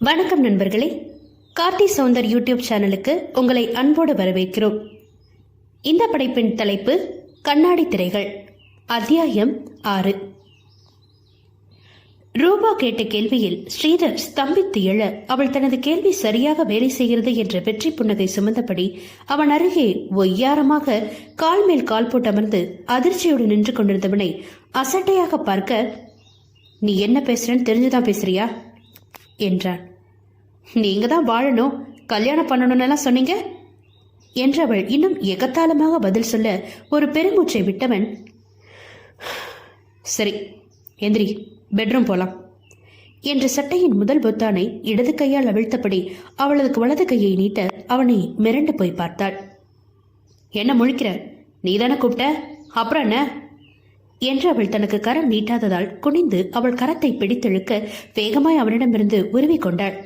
வணக்கம் நண்பர்களே. கார்த்தி சவுந்தர் யூடியூப் சேனலுக்கு உங்களை அன்போடு வரவேற்கிறோம். இந்த படைப்பின் தலைப்பு கண்ணாடி திரைகள் அத்தியாயம் ஆறு. ரூபா கேட்ட கேள்வியில் ஸ்ரீதர் ஸ்தம்பித்து எழ அவள் தனது கேள்வி சரியாக வேலை செய்கிறது என்ற வெற்றி புன்னகை சுமந்தபடி அவன் அருகே ஒய்யாரமாக கால் மேல் கால் போட்டு அமர்ந்து அதிர்ச்சியோடு நின்று கொண்டிருந்தவனை அசட்டையாக பார்க்க நீ என்ன பேசுறன்னு தெரிஞ்சுதான் பேசுறியா? என்றான் நீங்க தான் வாழணும். கல்யாணம் பண்ணணும்னு சொன்னீங்க? என்றவள் இன்னும் எகத்தாளமாக பதில் சொல்ல ஒரு பெருமூச்சை விட்டவன் சரி எந்திரி பெட்ரூம் போலாம். என்ற சட்டையின் முதல் பொத்தானை இடது கையால் அவிழ்த்தபடி அவளது வலது கையை நீட்ட அவனை மிரண்டு போய் பார்த்தாள். என்ன முழிக்கிற? நீதானே கூப்பிட்ட? அப்புறம் என்ன? என்று அவள் தனக்கு கரம் நீட்டாததால் குனிந்து அவள் கரத்தை பிடித்தெழுக்க வேகமாய் அவனிடமிருந்து உருவி கொண்டாள்.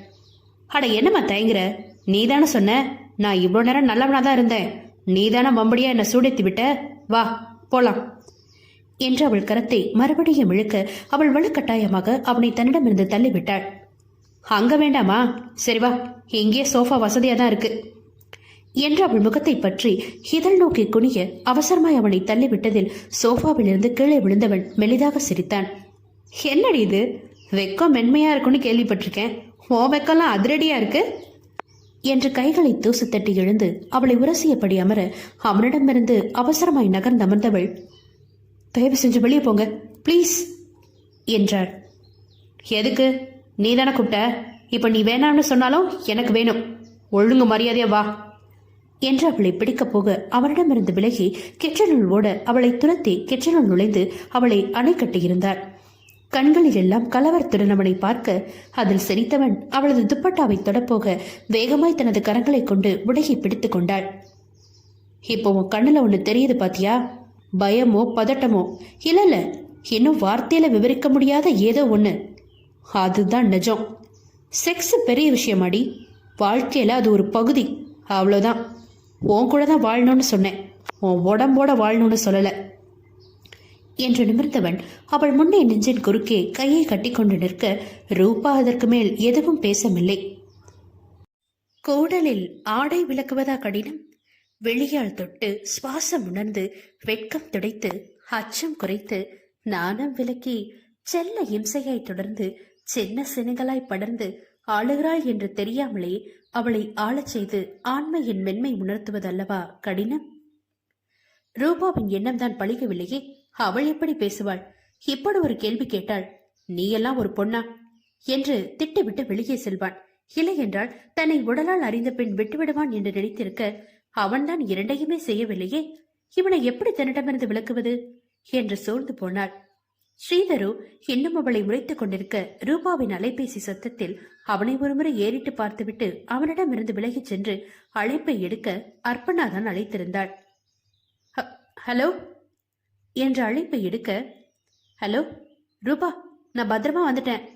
அட என்னம்மா தயங்குற? நீதானே சொன்ன? நான் இவ்வளோ நேரம் நல்லவனா தான் இருந்தேன். நீதான மம்படியா என்னை சூடைத்து விட்ட? வா போலாம். என்று அவள் கரத்தை மறுபடியும் இழுக்க அவள் வலுக்கட்டாயமாக அவனை தன்னிடமிருந்து தள்ளிவிட்டாள். அங்க வேண்டாமா? சரி வா இங்கே சோஃபா வசதியா தான் இருக்கு. என்று அவள் முகத்தை பற்றி இதழ் நோக்கி குனிய அவசரமாய் அவனை தள்ளிவிட்டதில் சோஃபாவிலிருந்து கீழே விழுந்தவன் மெலிதாக சிரித்தான் என்னடி இது? வெக்கம் மென்மையா இருக்குன்னு கேள்விப்பட்டிருக்கேன். ஓ வெக்கம்லாம் அதிரடியா இருக்கு? என்று கைகளை தூசு தட்டி எழுந்து அவளை உரசியபடி அமர அவனிடமிருந்து அவசரமாய் நகர்ந்து அமர்ந்தவள் தயவு செஞ்சு வெளியே போங்க ப்ளீஸ் என்றாள். எதுக்கு? நீ தானே கூப்பிட்ட? இப்போ நீ வேணாம்னு சொன்னாலும் எனக்கு வேணும். ஒழுங்கு மரியாதையா வா. என்று அவளை பிடிக்கப் போக அவனிடமிருந்து விலகி கிச்சனுள் ஓட அவளை துரத்தி கிச்சனுள் நுழைந்து அவளை அணை கட்டியிருந்தார். கண்களில் எல்லாம் கலவரத்துடன் அவனை பார்க்க அதில் சிரித்தவன் அவளது துப்பட்டாவை தொடப்போக வேகமாய் தனது கரங்களை கொண்டு உடகி பிடித்துக் கொண்டாள். இப்போ உன் கண்ணுல ஒன்று தெரியுது பாத்தியா? பயமோ பதட்டமோ? இல்லைல்ல இன்னும் வார்த்தையில விவரிக்க முடியாத ஏதோ ஒண்ணு. அதுதான் நிஜம். செக்ஸ் பெரிய விஷயமாடி. வாழ்க்கையில அது ஒரு பகுதி. அவ்வளோதான் உன் கூட தான் வாழணும்னு சொன்னேன். உன் உடம்போட வாழணும்னு சொல்லல. என்று நிமிர்ந்தவன் அவள் முன்னே நெஞ்சின் குறுக்கே கையை கட்டிக்கொண்டு நிற்க ரூபா அதற்கு மேல் எதுவும் பேசவில்லை. கூடலில் ஆடை விளக்குவதா கடினம்? வெளியால் தொட்டு சுவாசம் உணர்ந்து வெட்கம் துடைத்து அச்சம் குறைத்து நாணம் விலக்கி செல்ல இம்சையாய் தொடர்ந்து சின்ன சினுகளாய் படர்ந்து ஆளுகிறாள் என்று தெரியாமலே அவளை ஆளச் செய்து ஆண்மையின் மென்மை உணர்த்துவதல்லவா கடினம்? ரூபாவின் எண்ணம்தான் பழிக்கவில்லையே அவள் எப்படி பேசுவாள்? இப்படி ஒரு கேள்வி கேட்டாள் நீ எல்லாம் ஒரு பொண்ணா? என்று திட்டுவிட்டு வெளியே செல்வான். இல்லை என்றால் தன்னை உடலால் அறிந்த பின் விட்டுவிடுவான் என்று நினைத்திருக்க அவன்தான் இரண்டையுமே செய்யவில்லையே இவனை எப்படி தன்னிடமிருந்து விளக்குவது என்று சோர்ந்து போனாள். ஸ்ரீதரு இன்னும் அவளை முறைத்துக் கொண்டிருக்க ரூபாவின் அலைபேசி சத்தத்தில் அவனை ஒருமுறை ஏறிட்டு பார்த்துவிட்டு அவனிடமிருந்து விலகிச் சென்று அழைப்பை எடுக்க அர்ப்பணாதான் அழைத்திருந்தாள். ஹலோ? என்ற அழைப்பை எடுக்க ஹலோ ரூபா நான் பத்திரமா வந்துட்டேன்.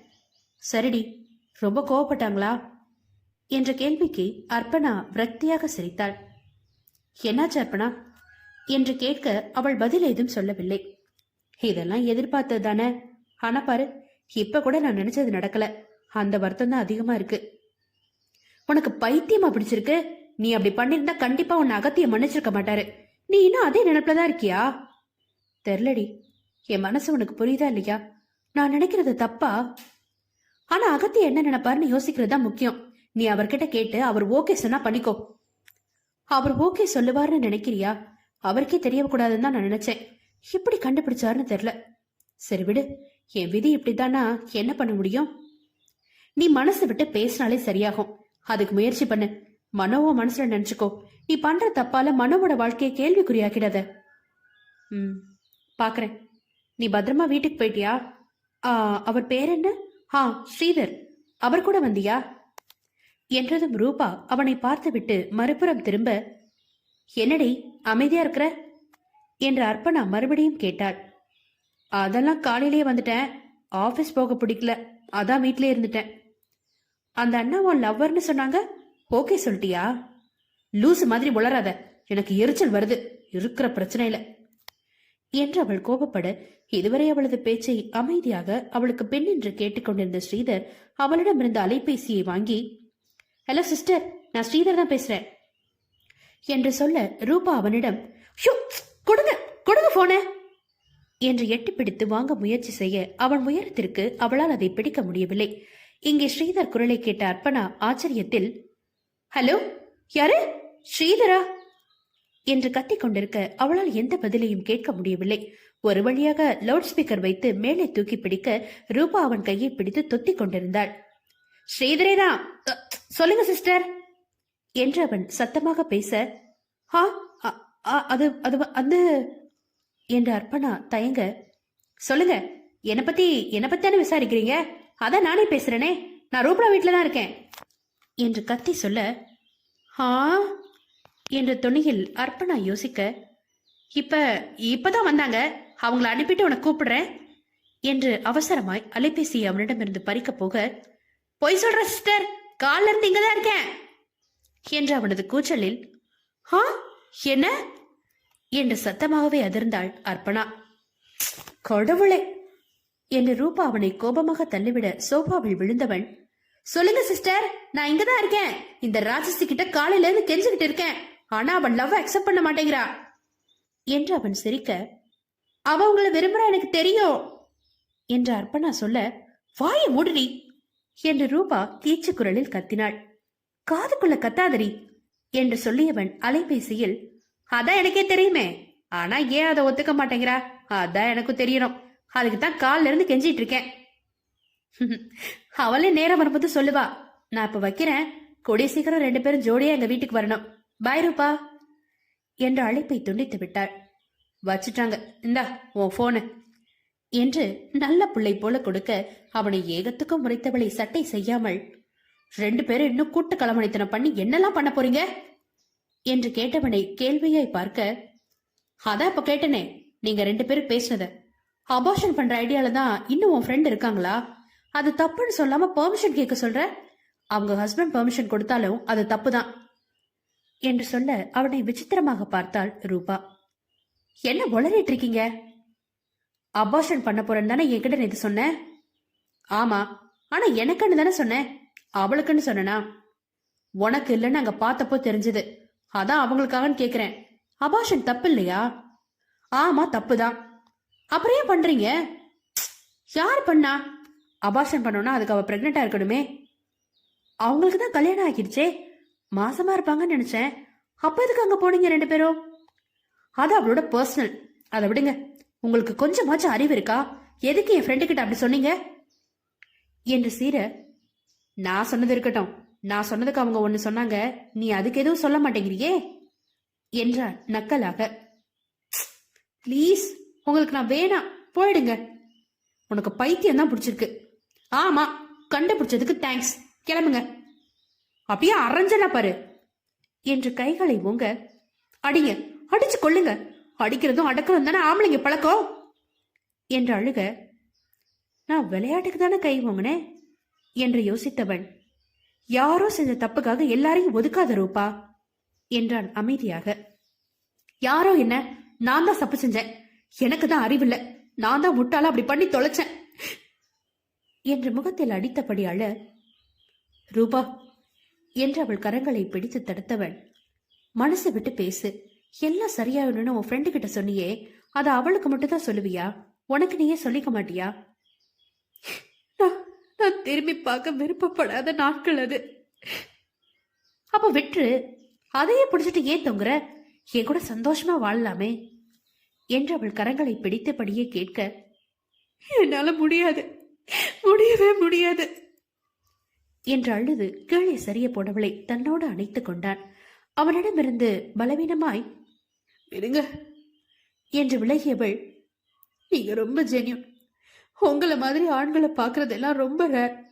சரிடி ரொம்ப கோவப்பட்டாங்களா? என்ற கேள்விக்கு அர்ப்பணா விரக்தியாக சிரித்தாள். என்னாச்சு அர்ப்பணா? என்று கேட்க அவள் பதில் ஏதும் சொல்லவில்லை. இதெல்லாம் எதிர்பார்த்தது தானே? ஆனா பாரு இப்ப கூட நான் நினைச்சது நடக்கல. அந்த வருத்தம் தான் அதிகமா இருக்கு. உனக்கு பைத்தியமா பிடிச்சிருக்கு? நீ அப்படி பண்ணிருந்தா கண்டிப்பா உன்னை அகத்திய மன்னிச்சிருக்க மாட்டாரு. நீ இன்னும் அதே நினைப்புல தான் இருக்கியா? தெரிலடி. என் மனசு உனக்கு புரியுதா இல்லையா? நான் நினைக்கிறது தப்பா? ஆனா அகத்திய என்ன நினைப்பாருன்னு யோசிக்கிறது தான் முக்கியம். நீ அவர்கிட்ட கேட்டு அவர் ஓகே சொன்னா பண்ணிக்கோ. அவர் ஓகே சொல்லுவாருன்னு நினைக்கிறியா? அவருக்கே தெரியக்கூடாதுன்னு தான் நான் நினைச்சேன். இப்படி கண்டுபிடிச்சாருன்னு தெரியல. சரி விடு என் விதி இப்படித்தானா என்ன பண்ண முடியும்? நீ மனசு விட்டு பேசினாலே சரியாகும். அதுக்கு முயற்சி பண்ணு. மனோவோ மனசுல நினைச்சுக்கோ. நீ பண்ற தப்பால மனோவோட வாழ்க்கையை கேள்விக்குறியாக்கிடாத. ம் பாக்குறேன். நீ பத்திரமா வீட்டுக்கு போயிட்டியா? ஆ, அவர் பேர் என்ன? ஆ ஸ்ரீதர். அவர் கூட வந்தியா? என்றதும் ரூபா அவனை பார்த்துவிட்டு மறுபுறம் திரும்ப என்னடி அமைதியா இருக்கிற? என்று அர்ப்பணா மறுபடியும் கேட்டாள். அதெல்லாம் காலையிலேயே வந்துட்டேன். ஆபீஸ் போக பிடிக்கல. அதான் வீட்லயே இருந்துட்டேன். அந்த அண்ணா உன் லவ்வர்னு சொன்னாங்க? ஓகே சொல்லிட்டியா? லூசு மாதிரி உளராத எனக்கு எரிச்சல் வருது. இருக்கிற பிரச்சனையில. என்று அவள் கோபப்பட இதுவரை அவளது பேச்சை அமைதியாக அவளுக்கு பெண் என்று கேட்டுக்கொண்டிருந்த ஸ்ரீதர் அவளிடம் இருந்த அலைபேசியை வாங்கி ஹலோ சிஸ்டர் நான் ஸ்ரீதர் தான் பேசுறேன். என்று சொல்ல ரூபா அவனிடம் ஷோ கொடுங்க கொடுங்க போன என்று எட்டி பிடித்து வாங்க முயற்சி செய்ய அவன் உயரத்திற்கு அவளால் அதை பிடிக்க முடியவில்லை. இங்கே ஸ்ரீதர் குரலை கேட்ட அர்ப்பணா ஆச்சரியத்தில் ஹலோ யாரு? ஸ்ரீதரா? என்று கத்திக் கொண்டிருக்க அவளால் எந்த பதிலையும் கேட்க முடியவில்லை. ஒரு வழியாக லவுட் ஸ்பீக்கர் வைத்து மேலே தூக்கி பிடிக்க ரூபா அவன் கையை பிடித்து தொத்திக் கொண்டிருந்தாள். ஸ்ரீதரே தான் சொல்லுங்க சிஸ்டர். என்று அவன் சத்தமாக பேச ஹா அது அது அது என்று அர்ப்பணா தயங்க சொல்லுங்க என்னை பத்தி என்னை பத்தி தானே விசாரிக்கிறீங்க? அதான் நானே பேசுறேனே நான் ரூபா வீட்டில தான் இருக்கேன் என்று கத்தி சொல்ல ஹா என்ற துணியில் அர்ப்பணா யோசிக்க இப்ப இப்பதான் வந்தாங்க அவங்கள அனுப்பிட்டு உனக்கு கூப்பிடுறேன் என்று அவசரமாய் அலைபேசி அவனிடமிருந்து பறிக்க போக பொய் சொல்ற சிஸ்டர் கால்ல இருந்து இங்கதான் இருக்கேன் என்று அவனது கூச்சலில் ஹா என்ன? என்று சத்தமாகவே அதிர்ந்தாள் அர்ப்பணா. கடவுளே! என்று ரூபா அவனை கோபமாக தள்ளிவிட சோஃபாவில் விழுந்தவன் சொல்லுங்க சிஸ்டர் நான் இங்கதான் இருக்கேன். இந்த ராட்சசி கிட்ட காலையில இருந்து கெஞ்சுகிட்டு இருக்கேன். ஆனா அவன் லவ் அக்செப்ட் பண்ண மாட்டேங்கிறா. என்று அவன் சிரிக்க அவ உங்களை விரும்புறா எனக்கு தெரியும். என்று அர்ப்பணா சொல்ல வாயை மூடுடி. என்று ரூபா தீச்சு குரலில் கத்தினாள். காதுக்குள்ள கத்தாதரி என்று சொல்லியவன் அலைபேசியில் அதான் எனக்கே தெரியுமே. ஆனா ஏன் அதை ஒத்துக்க மாட்டேங்கிறா? அதான் எனக்கும் தெரியணும். அதுக்கு தான் கால்ல இருந்து கெஞ்சிட்டு இருக்கேன். அவளே நேரம் வரும்போது சொல்லுவா நான் இப்ப வைக்கிறேன். கொடிய சீக்கிரம் ரெண்டு பேரும் ஜோடியா எங்க வீட்டுக்கு வரணும். பாய் ரூபா. என்ற அழைப்பை துண்டித்து விட்டாள். வச்சுட்டாங்க. இந்தா உன் போனு என்று நல்ல பிள்ளை போல கொடுக்க அவனை ஏகத்துக்கும் முறைத்தவளை சட்டை செய்யாமல் ரெண்டு பேரும் இன்னும் கூட்டு களமணித்தனம் பண்ணி என்னெல்லாம் பண்ண போறீங்க? என்று கேட்டவனை கேள்வியாய் பார்க்க அதான் இப்ப கேட்டனே நீங்க ரெண்டு பேரும் பேசினத. அபார்ஷன் பண்ற ஐடியால தான் இன்னும் உன் ஃப்ரெண்ட் இருக்காங்களா? அது தப்புன்னு சொல்லாம பெர்மிஷன் கேட்க சொல்ற? அவங்க ஹஸ்பண்ட் பெர்மிஷன் கொடுத்தாலும் அது தப்பு தான் என்று சொல்ல அவனை விசித்திரமாக பார்த்தாள் ரூபா. என்ன உளறிட்டு இருக்கீங்க? அபார்ஷன் பண்ண போறேன்னு தானே என்கிட்ட இது சொன்னேன் ஆமா. ஆனா எனக்குன்னு தானே சொன்னேன் அவளுக்குன்னு சொன்னனா? உனக்கு இல்லைன்னு அங்க பார்த்தப்போ தெரிஞ்சது. அதான் அவங்களுக்காகன்னு கேக்குறேன். அபாஷன் தப்பு இல்லையா ஆமா தப்பு தான் அப்புறம் ஏன் பண்றீங்க? யார் பண்ணா? அபாஷன் பண்ணோம்னா அதுக்கு அவ பிரெக்னெண்டா இருக்கணுமே. அவங்களுக்கு தான் கல்யாணம் ஆகிடுச்சே. மாசமா இருப்பாங்கன்னு நினைச்சேன். அப்ப எதுக்கு அங்க போனீங்க ரெண்டு பேரும்? அது அவளோட பர்சனல் அதை விடுங்க. உங்களுக்கு கொஞ்சமாச்சும் அறிவு இருக்கா? எதுக்கு என் ஃப்ரெண்டு கிட்ட அப்படி சொன்னீங்க? என்று சீர நான் சொன்னது இருக்கட்டும். நான் சொன்னதுக்கு அவங்க ஒன்னு சொன்னாங்க. நீ அதுக்கு எதுவும் சொல்ல மாட்டேங்கிறியே? என்றான் நக்கலாக. ப்ளீஸ் உங்களுக்கு நான் வேணாம். போயிடுங்க. உனக்கு பைத்தியம் தான் பிடிச்சிருக்கு. ஆமா கண்டுபிடிச்சதுக்கு தேங்க்ஸ் கிளம்புங்க. அப்படியே அரைஞ்சனா பாரு. என்று கைகளை ஊங்க அடிங்க அடிச்சு கொள்ளுங்க அடிக்கிறதும் அடக்கிறதும் தானே ஆம்பளைங்க பழக்கம்? என்று அழுக நான் விளையாட்டுக்கு தானே கை வாங்கினேன் என்று யோசித்தவன் யாரோ செஞ்ச தப்புக்காக எல்லாரையும் ஒதுக்காத ரூபா என்றான் அமைதியாக. யாரோ என்ன நான் தான் தப்பு செஞ்சேன். எனக்கு தான் அறிவில்லை. நான் தான் முட்டாளா அப்படி பண்ணி தொலைச்சேன். என்று முகத்தில் அடித்தபடி அழ ரூபா என்று அவள் கரங்களை பிடித்து தடுத்தவன் மனசை விட்டு பேசு. எல்லாம் சரியாகணும்னு உன் ஃப்ரெண்டு கிட்ட சொன்னியே அதை அவளுக்கு மட்டும் தான் சொல்லுவியா? உனக்கு நீயே சொல்லிக்க மாட்டியா? நான் திரும்பி பார்க்க விருப்பப்படாத நாட்கள் அது. அப்போ விட்டுரு அதையே பிடிச்சிட்டு ஏன் தொங்குற? என் கூட சந்தோஷமா வாழலாமே என்று அவள் கரங்களை பிடித்தபடியே கேட்க என்னால முடியாது முடியவே முடியாது என்று அழுது கீழே சரிய போனவளை தன்னோடு அணைத்துக் கொண்டான். அவனிடமிருந்து பலவீனமாய் விடுங்க என்று விலகியவள் நீங்க ரொம்ப ஜென்யூன். உங்களை மாதிரி ஆண்களை பார்க்கறதெல்லாம் ரொம்ப ரேர்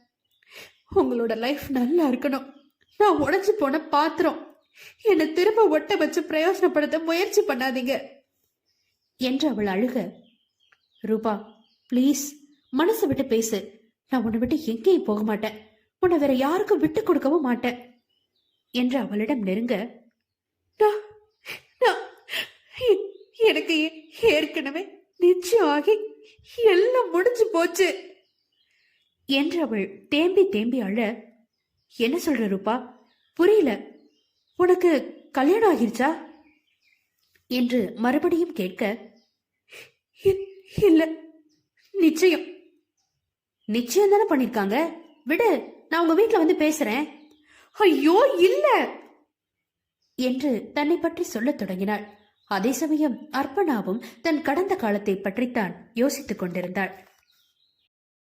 உங்களோட லைஃப் நல்லா இருக்கணும். நான் உடைச்சு போன பாத்திரம். என்னை திரும்ப ஒட்ட வச்சு பிரயோஜனப்படுத்த முயற்சி பண்ணாதீங்க. என்று அவள் அழுக. ரூபா ப்ளீஸ் மனசை விட்டு பேசு. நான் உன்னை விட்டு எங்கேயும் போக மாட்டேன். உன்னை வேற யாருக்கும் விட்டு கொடுக்கவும் மாட்டேன். என்று அவளிடம் நெருங்க. நான் எனக்கு ஏ- ஏற்கனவே நிச்சயம் ஆகி எல்லாம் முடிஞ்சு போச்சு. என்று அவள் தேம்பி தேம்பி அழ என்ன சொல்ற ரூபா? புரியல. உனக்கு கல்யாணம் ஆகிருச்சா? என்று மறுபடியும் கேட்க இல்ல. நிச்சயம். நிச்சயம் தானே பண்ணிருக்காங்க? விடு நான் உங்க வீட்ல வந்து பேசுறேன். ஐயோ இல்ல. என்று தன்னை பற்றி சொல்லத் தொடங்கினாள். அதே சமயம் அர்ப்பணாவும் தன் கடந்த காலத்தை பற்றித்தான் யோசித்துக் கொண்டிருந்தாள்.